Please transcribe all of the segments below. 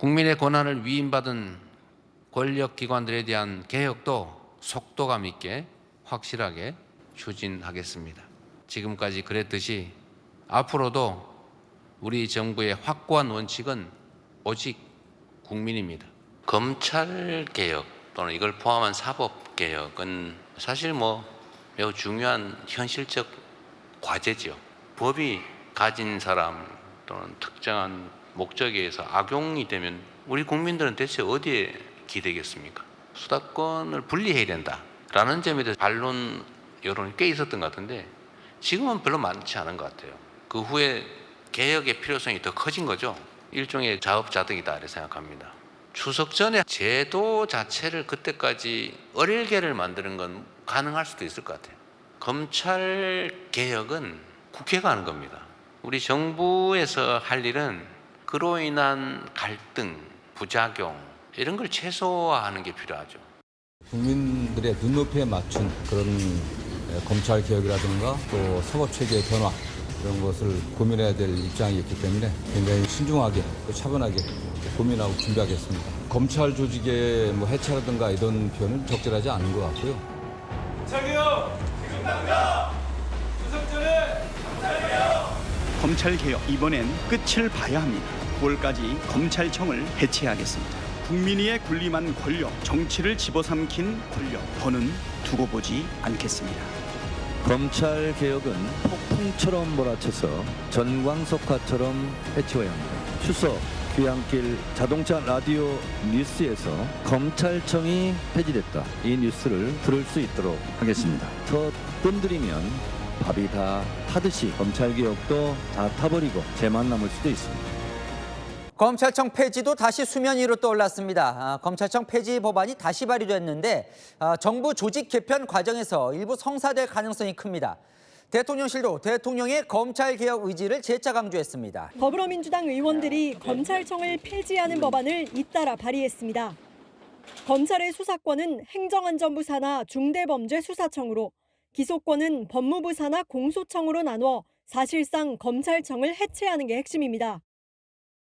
국민의 권한을 위임받은 권력기관들에 대한 개혁도 속도감 있게 확실하게 추진하겠습니다. 지금까지 그랬듯이 앞으로도 우리 정부의 확고한 원칙은 오직 국민입니다. 검찰 개혁 또는 이걸 포함한 사법 개혁은 사실 뭐 매우 중요한 현실적 과제죠. 법이 가진 사람 또는 특정한 목적에 의해서 악용이 되면 우리 국민들은 대체 어디에 기대겠습니까? 수사권을 분리해야 된다라는 점에 대해서 반론 여론이 꽤 있었던 것 같은데 지금은 별로 많지 않은 것 같아요. 그 후에 개혁의 필요성이 더 커진 거죠. 일종의 자업자득이다 이렇게 생각합니다. 추석 전에 제도 자체를 그때까지 어릴게를 만드는 건 가능할 수도 있을 것 같아요. 검찰 개혁은 국회가 하는 겁니다. 우리 정부에서 할 일은 그로 인한 갈등, 부작용 이런 걸 최소화하는 게 필요하죠. 국민들의 눈높이에 맞춘 그런 에, 검찰 개혁이라든가 또 사법 체계의 변화 이런 것을 고민해야 될 입장이었기 때문에 굉장히 신중하게 또 차분하게 고민하고 준비하겠습니다. 검찰 조직의 뭐 해체라든가 이런 표현은 적절하지 않은 것 같고요. 지금 당장 검찰 개혁 이번엔 끝을 봐야 합니다. 9월까지 검찰청을 해체하겠습니다. 국민위에 군림한 권력, 정치를 집어삼킨 권력, 더는 두고 보지 않겠습니다. 검찰 개혁은 폭풍처럼 몰아쳐서 전광석화처럼 해치워야 합니다. 추석 귀향길 자동차 라디오 뉴스에서 검찰청이 폐지됐다. 이 뉴스를 들을 수 있도록 하겠습니다. 더 뜸들이면 밥이 다 타듯이 검찰 개혁도 다 타버리고 재만 남을 수도 있습니다. 검찰청 폐지도 다시 수면 위로 떠올랐습니다. 아, 검찰청 폐지 법안이 다시 발의됐는데 아, 정부 조직 개편 과정에서 일부 성사될 가능성이 큽니다. 대통령실도 대통령의 검찰 개혁 의지를 재차 강조했습니다. 더불어민주당 의원들이 검찰청을 폐지하는 법안을 잇따라 발의했습니다. 검찰의 수사권은 행정안전부 산하 중대범죄수사청으로 기소권은 법무부 산하 공소청으로 나눠 사실상 검찰청을 해체하는 게 핵심입니다.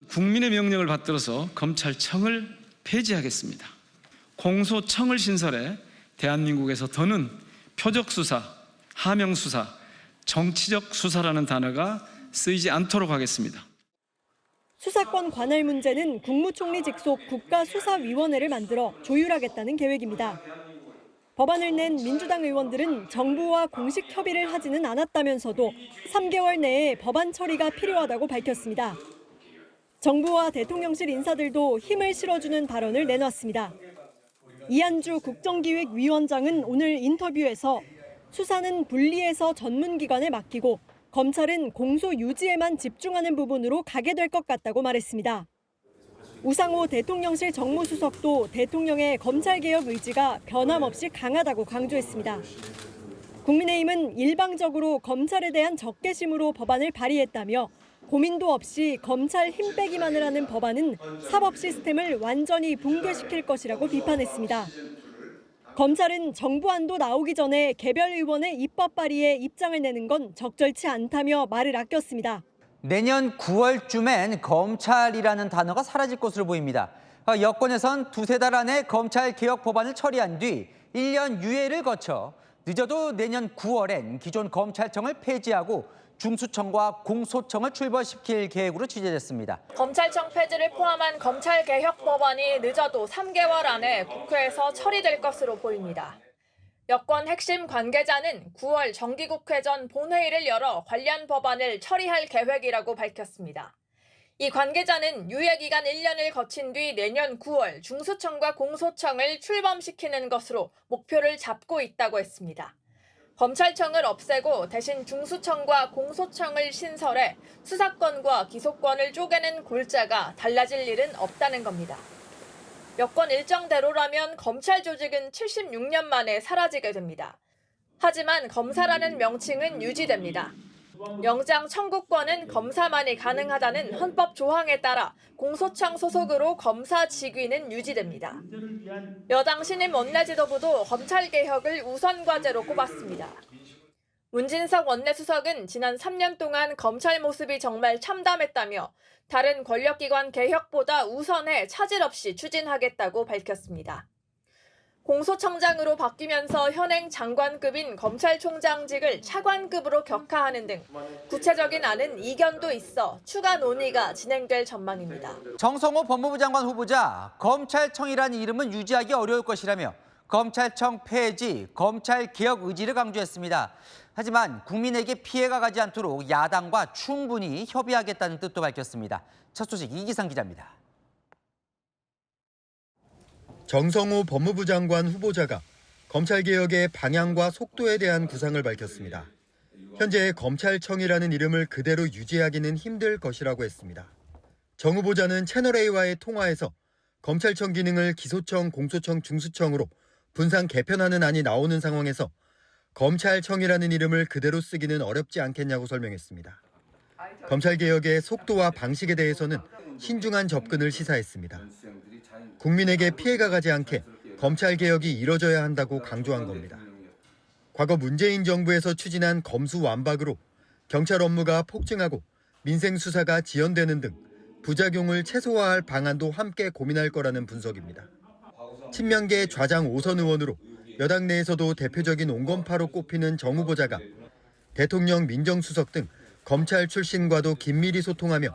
국민의 명령을 받들어서 검찰청을 폐지하겠습니다. 공소청을 신설해 대한민국에서 더는 표적 수사, 하명 수사, 정치적 수사라는 단어가 쓰이지 않도록 하겠습니다. 수사권 관할 문제는 국무총리 직속 국가수사위원회를 만들어 조율하겠다는 계획입니다. 법안을 낸 민주당 의원들은 정부와 공식 협의를 하지는 않았다면서도 3개월 내에 법안 처리가 필요하다고 밝혔습니다. 정부와 대통령실 인사들도 힘을 실어주는 발언을 내놨습니다. 이한주 국정기획위원장은 오늘 인터뷰에서 수사는 분리해서 전문기관에 맡기고 검찰은 공소 유지에만 집중하는 부분으로 가게 될 것 같다고 말했습니다. 우상호 대통령실 정무수석도 대통령의 검찰개혁 의지가 변함없이 강하다고 강조했습니다. 국민의힘은 일방적으로 검찰에 대한 적개심으로 법안을 발의했다며 고민도 없이 검찰 힘 빼기만을 하는 법안은 사법 시스템을 완전히 붕괴시킬 것이라고 비판했습니다. 검찰은 정부 안도 나오기 전에 개별 의원의 입법 발의에 입장을 내는 건 적절치 않다며 말을 아꼈습니다. 내년 9월쯤엔 검찰이라는 단어가 사라질 것으로 보입니다. 어, 여권에선 두세 달 안에 검찰 개혁 법안을 처리한 뒤 1년 유예를 거쳐 늦어도 내년 9월엔 기존 검찰청을 폐지하고 중수청과 공소청을 출범시킬 계획으로 취재됐습니다. 검찰청 폐지를 포함한 검찰 개혁 법안이 늦어도 3개월 안에 국회에서 처리될 것으로 보입니다. 여권 핵심 관계자는 9월 정기국회 전 본회의를 열어 관련 법안을 처리할 계획이라고 밝혔습니다. 이 관계자는 유예 기간 1년을 거친 뒤 내년 9월 중수청과 공소청을 출범시키는 것으로 목표를 잡고 있다고 했습니다. 검찰청을 없애고 대신 중수청과 공소청을 신설해 수사권과 기소권을 쪼개는 골자가 달라질 일은 없다는 겁니다. 여권 일정대로라면 검찰 조직은 76년 만에 사라지게 됩니다. 하지만 검사라는 명칭은 유지됩니다. 영장 청구권은 검사만이 가능하다는 헌법 조항에 따라 공소청 소속으로 검사 직위는 유지됩니다. 여당 신임 원내지도부도 검찰 개혁을 우선 과제로 꼽았습니다. 문진석 원내수석은 지난 3년 동안 검찰 모습이 정말 참담했다며 다른 권력기관 개혁보다 우선해 차질 없이 추진하겠다고 밝혔습니다. 공소청장으로 바뀌면서 현행 장관급인 검찰총장직을 차관급으로 격하하는 등 구체적인 안은 이견도 있어 추가 논의가 진행될 전망입니다. 정성호 법무부 장관 후보자 검찰청이라는 이름은 유지하기 어려울 것이라며 검찰청 폐지, 검찰 개혁 의지를 강조했습니다. 하지만 국민에게 피해가 가지 않도록 야당과 충분히 협의하겠다는 뜻도 밝혔습니다. 첫 소식 이기상 기자입니다. 정성호 법무부 장관 후보자가 검찰개혁의 방향과 속도에 대한 구상을 밝혔습니다. 현재 검찰청이라는 이름을 그대로 유지하기는 힘들 것이라고 했습니다. 정 후보자는 채널A와의 통화에서 검찰청 기능을 기소청, 공소청, 중수청으로 분산 개편하는 안이 나오는 상황에서 검찰청이라는 이름을 그대로 쓰기는 어렵지 않겠냐고 설명했습니다. 검찰개혁의 속도와 방식에 대해서는 신중한 접근을 시사했습니다. 국민에게 피해가 가지 않게 검찰 개혁이 이뤄져야 한다고 강조한 겁니다. 과거 문재인 정부에서 추진한 검수 완박으로 경찰 업무가 폭증하고 민생 수사가 지연되는 등 부작용을 최소화할 방안도 함께 고민할 거라는 분석입니다. 친명계 좌장 오선 의원으로 여당 내에서도 대표적인 온건파로 꼽히는 정 후보자가 대통령 민정수석 등 검찰 출신과도 긴밀히 소통하며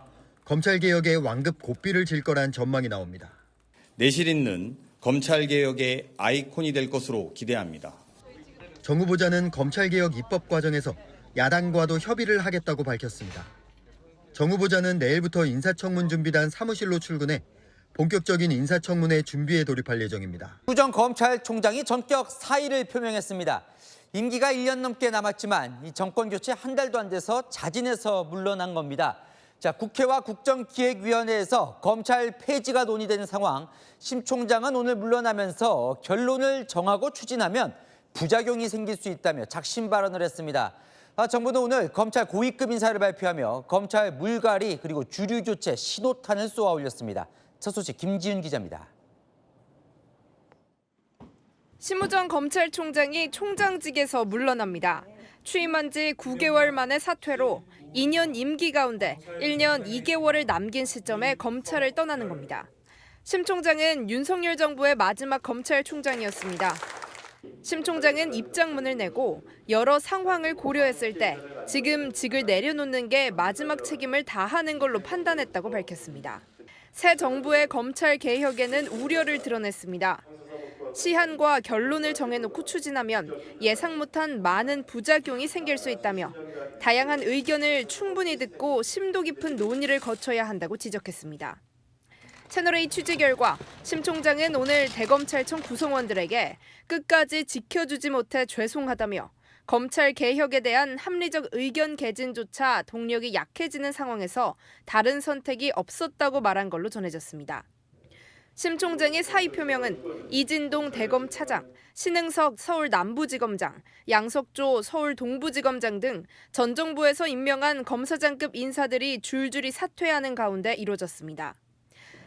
검찰개혁의 완급 고삐를 질 거란 전망이 나옵니다. 내실 있는 검찰개혁의 아이콘이 될 것으로 기대합니다. 정 후보자는 검찰개혁 입법 과정에서 야당과도 협의를 하겠다고 밝혔습니다. 정 후보자는 내일부터 인사청문 준비단 사무실로 출근해 본격적인 인사청문회 준비에 돌입할 예정입니다. 후정 검찰총장이 전격 사의를 표명했습니다. 임기가 1년 넘게 남았지만 이 정권 교체 한 달도 안 돼서 자진해서 물러난 겁니다. 자, 국회와 국정기획위원회에서 검찰 폐지가 논의되는 상황. 심 총장은 오늘 물러나면서 결론을 정하고 추진하면 부작용이 생길 수 있다며 작심 발언을 했습니다. 아, 정부는 오늘 검찰 고위급 인사를 발표하며 검찰 물갈이 그리고 주류 교체 신호탄을 쏘아 올렸습니다. 첫 소식 김지윤 기자입니다. 심우정 검찰총장이 총장직에서 물러납니다. 취임한 지 9개월 만에 사퇴로 2년 임기 가운데 1년 2개월을 남긴 시점에 검찰을 떠나는 겁니다. 심 총장은 윤석열 정부의 마지막 검찰총장이었습니다. 심 총장은 입장문을 내고 여러 상황을 고려했을 때 지금 직을 내려놓는 게 마지막 책임을 다하는 걸로 판단했다고 밝혔습니다. 새 정부의 검찰 개혁에는 우려를 드러냈습니다. 시한과 결론을 정해놓고 추진하면 예상 못한 많은 부작용이 생길 수 있다며 다양한 의견을 충분히 듣고 심도 깊은 논의를 거쳐야 한다고 지적했습니다. 채널A 취재 결과 심 총장은 오늘 대검찰청 구성원들에게 끝까지 지켜주지 못해 죄송하다며 검찰 개혁에 대한 합리적 의견 개진조차 동력이 약해지는 상황에서 다른 선택이 없었다고 말한 걸로 전해졌습니다. 심 총장의 사의 표명은 이진동 대검 차장, 신흥석 서울 남부지검장, 양석조 서울 동부지검장 등 전 정부에서 임명한 검사장급 인사들이 줄줄이 사퇴하는 가운데 이루어졌습니다.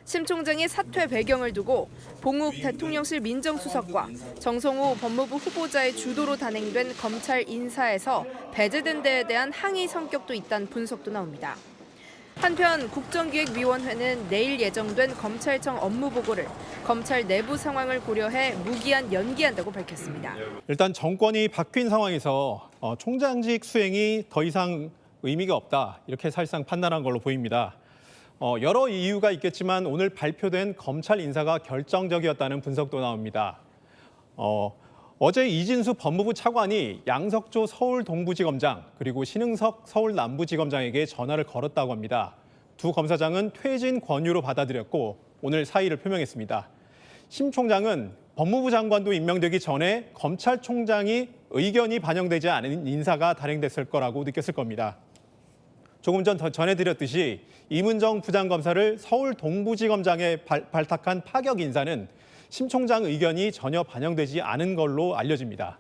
심 총장의 사퇴 배경을 두고 봉욱 대통령실 민정수석과 정성호 법무부 후보자의 주도로 단행된 검찰 인사에서 배제된 데에 대한 항의 성격도 있다는 분석도 나옵니다. 한편 국정기획위원회는 내일 예정된 검찰청 업무 보고를 검찰 내부 상황을 고려해 무기한 연기한다고 밝혔습니다. 일단 정권이 바뀐 상황에서 어, 총장직 수행이 더 이상 의미가 없다 이렇게 사실상 판단한 걸로 보입니다. 어, 여러 이유가 있겠지만 오늘 발표된 검찰 인사가 결정적이었다는 분석도 나옵니다. 어, 어제 이진수 법무부 차관이 양석조 서울 동부지검장 그리고 신흥석 서울 남부지검장에게 전화를 걸었다고 합니다. 두 검사장은 퇴진 권유로 받아들였고 오늘 사의를 표명했습니다. 심 총장은 법무부 장관도 임명되기 전에 검찰총장이 의견이 반영되지 않은 인사가 단행됐을 거라고 느꼈을 겁니다. 조금 전 전해드렸듯이 이문정 부장검사를 서울 동부지검장에 발, 발탁한 파격 인사는 심 총장 의견이 전혀 반영되지 않은 걸로 알려집니다.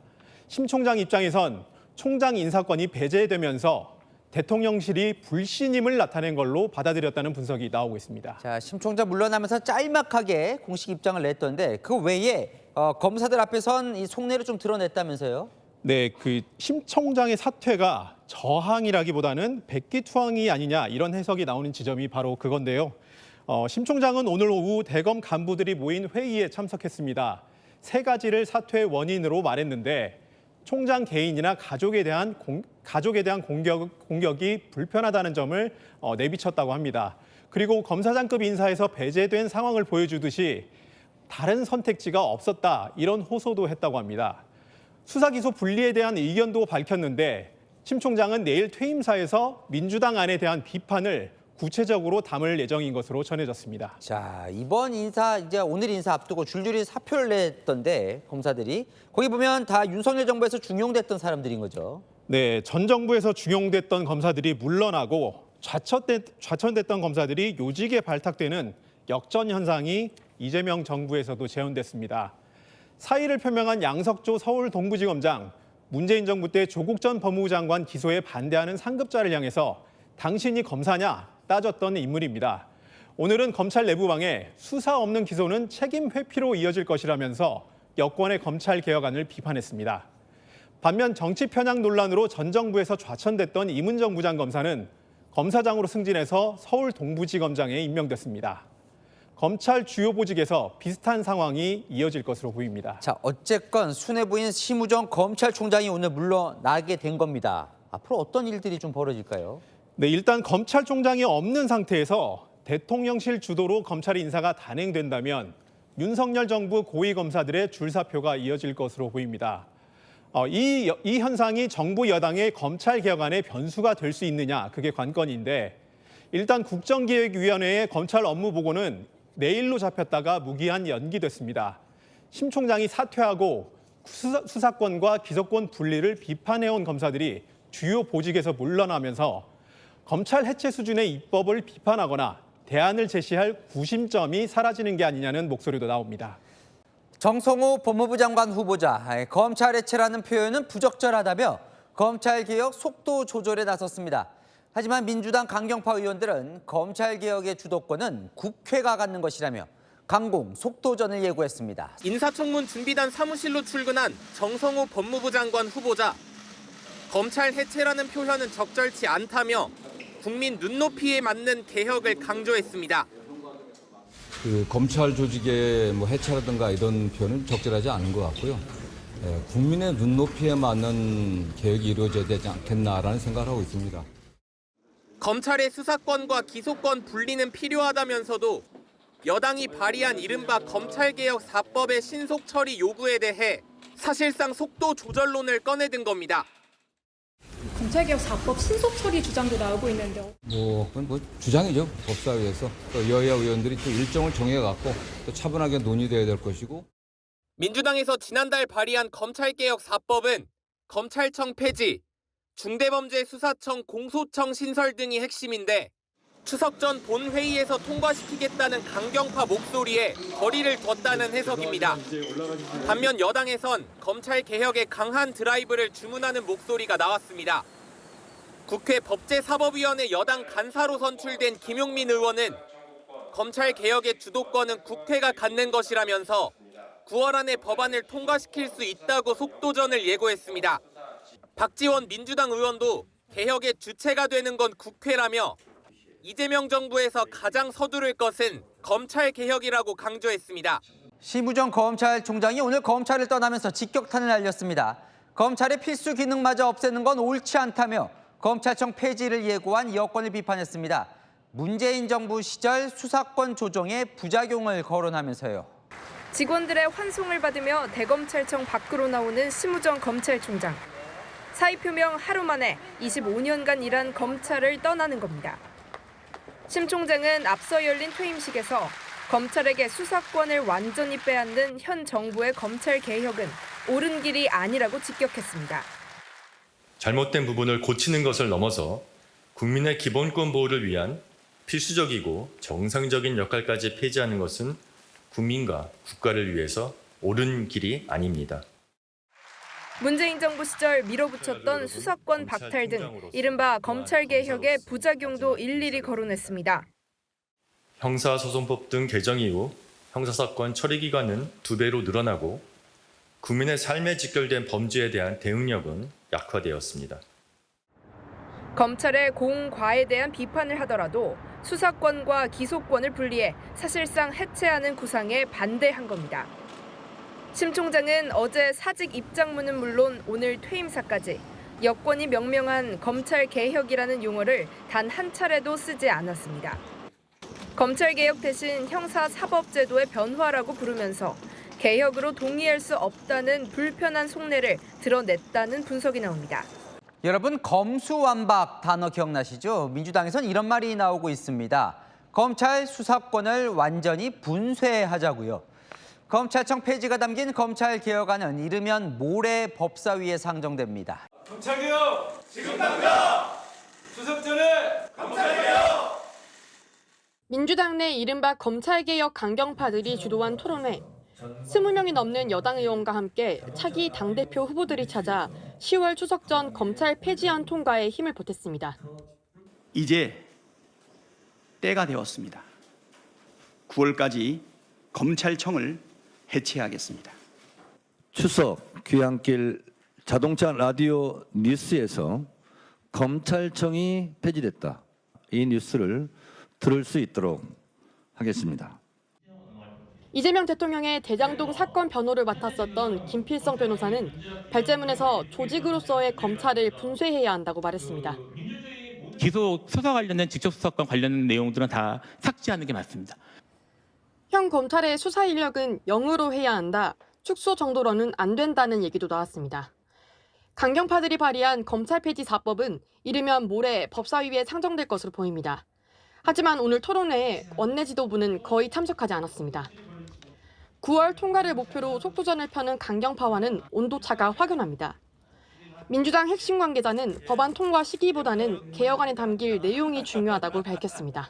심 총장 입장에선 총장 인사권이 배제되면서 대통령실이 불신임을 나타낸 걸로 받아들였다는 분석이 나오고 있습니다. 자, 심 총장 물러나면서 짤막하게 공식 입장을 냈던데 그 외에 어, 검사들 앞에선 이 속내를 좀 드러냈다면서요? 네, 그 심 총장의 사퇴가 저항이라기보다는 백기투항이 아니냐 이런 해석이 나오는 지점이 바로 그건데요. 어, 심 총장은 오늘 오후 대검 간부들이 모인 회의에 참석했습니다. 세 가지를 사퇴의 원인으로 말했는데 총장 개인이나 가족에 대한 공, 가족에 대한 공격, 공격이 불편하다는 점을 어, 내비쳤다고 합니다. 그리고 검사장급 인사에서 배제된 상황을 보여주듯이 다른 선택지가 없었다 이런 호소도 했다고 합니다. 수사 기소 분리에 대한 의견도 밝혔는데 심 총장은 내일 퇴임사에서 민주당 안에 대한 비판을 구체적으로 담을 예정인 것으로 전해졌습니다. 자, 이번 인사 이제 오늘 인사 앞두고 줄줄이 사표를 냈던데 검사들이 거기 보면 다 윤석열 정부에서 중용됐던 사람들인 거죠. 네, 전 정부에서 중용됐던 검사들이 물러나고 좌천됐, 좌천됐던 검사들이 요직에 발탁되는 역전 현상이 이재명 정부에서도 재현됐습니다. 사의를 표명한 양석조 서울 동부지검장, 문재인 정부 때 조국 전 법무부 장관 기소에 반대하는 상급자를 향해서 당신이 검사냐 따졌던 인물입니다. 오늘은 검찰 내부방에 수사 없는 기소는 책임 회피로 이어질 것이라면서 여권의 검찰 개혁안을 비판했습니다. 반면 정치 편향 논란으로 전 정부에서 좌천됐던 이문정 부장검사는 검사장으로 승진해서 서울 동부지검장에 임명됐습니다. 검찰 주요 보직에서 비슷한 상황이 이어질 것으로 보입니다. 자, 어쨌건 수뇌부인 심우정 검찰총장이 오늘 물러나게 된 겁니다. 앞으로 어떤 일들이 좀 벌어질까요? 네, 일단 검찰총장이 없는 상태에서 대통령실 주도로 검찰 인사가 단행된다면 윤석열 정부 고위 검사들의 줄사표가 이어질 것으로 보입니다. 어, 이, 이 현상이 정부 여당의 검찰 개혁안의 변수가 될 수 있느냐 그게 관건인데 일단 국정기획위원회의 검찰 업무 보고는 내일로 잡혔다가 무기한 연기됐습니다. 심 총장이 사퇴하고 수사, 수사권과 기소권 분리를 비판해온 검사들이 주요 보직에서 물러나면서 검찰 해체 수준의 입법을 비판하거나 대안을 제시할 구심점이 사라지는 게 아니냐는 목소리도 나옵니다. 정성호 법무부 장관 후보자, 검찰 해체라는 표현은 부적절하다며 검찰 개혁 속도 조절에 나섰습니다. 하지만 민주당 강경파 의원들은 검찰 개혁의 주도권은 국회가 갖는 것이라며 강공 속도전을 예고했습니다. 인사청문 준비단 사무실로 출근한 정성호 법무부 장관 후보자. 검찰 해체라는 표현은 적절치 않다며 국민 눈높이에 맞는 개혁을 강조했습니다. 그 검찰 조직의 뭐 해체라든가 이런 표현은 적절하지 않은 것 같고요. 예, 국민의 눈높이에 맞는 개혁이 이루어져야 되지 않겠나라는 생각을 하고 있습니다. 검찰의 수사권과 기소권 분리는 필요하다면서도 여당이 발의한 이른바 검찰개혁 4법의 신속 처리 요구에 대해 사실상 속도 조절론을 꺼내든 겁니다. 검찰개혁 4법 신속 처리 주장도 나오고 있는데요. 뭐 그건 뭐 주장이죠 법사위에서 또 여야 의원들이 또 일정을 정해갖고 또 차분하게 논의돼야 될 것이고 민주당에서 지난달 발의한 검찰개혁 4법은 검찰청 폐지, 중대범죄수사청 공소청 신설 등이 핵심인데 추석 전 본회의에서 통과시키겠다는 강경파 목소리에 거리를 뒀다는 해석입니다. 반면 여당에선 검찰 개혁에 강한 드라이브를 주문하는 목소리가 나왔습니다. 국회 법제사법위원회 여당 간사로 선출된 김용민 의원은 검찰 개혁의 주도권은 국회가 갖는 것이라면서 9월 안에 법안을 통과시킬 수 있다고 속도전을 예고했습니다. 박지원 민주당 의원도 개혁의 주체가 되는 건 국회라며 이재명 정부에서 가장 서두를 것은 검찰 개혁이라고 강조했습니다. 심우정 검찰총장이 오늘 검찰을 떠나면서 직격탄을 날렸습니다. 검찰의 필수 기능마저 없애는 건 옳지 않다며 검찰청 폐지를 예고한 여권을 비판했습니다. 문재인 정부 시절 수사권 조정에 부작용을 거론하면서요. 직원들의 환송을 받으며 대검찰청 밖으로 나오는 심우정 검찰총장. 사의 표명 하루 만에 25년간 일한 검찰을 떠나는 겁니다. 심 총장은 앞서 열린 퇴임식에서 검찰에게 수사권을 완전히 빼앗는 현 정부의 검찰 개혁은 옳은 길이 아니라고 직격했습니다. 잘못된 부분을 고치는 것을 넘어서 국민의 기본권 보호를 위한 필수적이고 정상적인 역할까지 폐지하는 것은 국민과 국가를 위해서 옳은 길이 아닙니다. 문재인 정부 시절 밀어붙였던 수사권 박탈 등 이른바 검찰 개혁의 부작용도 일일이 거론했습니다. 형사소송법 등 개정 이후 형사사건 처리 기간은 두 배로 늘어나고 국민의 삶에 직결된 범죄에 대한 대응력은 약화되었습니다. 검찰의 공과에 대한 비판을 하더라도 수사권과 기소권을 분리해 사실상 해체하는 구상에 반대한 겁니다. 심 총장은 어제 사직 입장문은 물론 오늘 퇴임사까지 여권이 명명한 검찰 개혁이라는 용어를 단 한 차례도 쓰지 않았습니다. 검찰 개혁 대신 형사 사법 제도의 변화라고 부르면서 개혁으로 동의할 수 없다는 불편한 속내를 드러냈다는 분석이 나옵니다. 여러분 검수완박 단어 기억나시죠? 민주당에선 이런 말이 나오고 있습니다. 검찰 수사권을 완전히 분쇄하자고요. 검찰청 폐지가 담긴 검찰 개혁안은 이르면 모레 법사위에 상정됩니다. 검찰개혁 지금 당장 수습 전에 검찰개혁 민주당 내 이른바 검찰개혁 강경파들이 주도한 토론회. 20명이 넘는 여당 의원과 함께 차기 당대표 후보들이 찾아 10월 추석 전 검찰 폐지안 통과에 힘을 보탰습니다. 이제 때가 되었습니다. 9월까지 검찰청을 해체하겠습니다. 추석 귀향길 자동차 라디오 뉴스에서 검찰청이 폐지됐다. 이 뉴스를 들을 수 있도록 하겠습니다. 이재명 대통령의 대장동 사건 변호를 맡았었던 김필성 변호사는 발제문에서 조직으로서의 검찰을 분쇄해야 한다고 말했습니다. 기소 수사 관련된 직접 수사권 관련 내용들은 다 삭제하는 게 맞습니다. 현 검찰의 수사 인력은 0으로 해야 한다. 축소 정도로는 안 된다는 얘기도 나왔습니다. 강경파들이 발의한 검찰 폐지 4법은 이르면 모레 법사위에 상정될 것으로 보입니다. 하지만 오늘 토론회에 원내 지도부는 거의 참석하지 않았습니다. 9월 통과를 목표로 속도전을 펴는 강경파와는 온도차가 확연합니다. 민주당 핵심 관계자는 법안 통과 시기보다는 개혁안에 담길 내용이 중요하다고 밝혔습니다.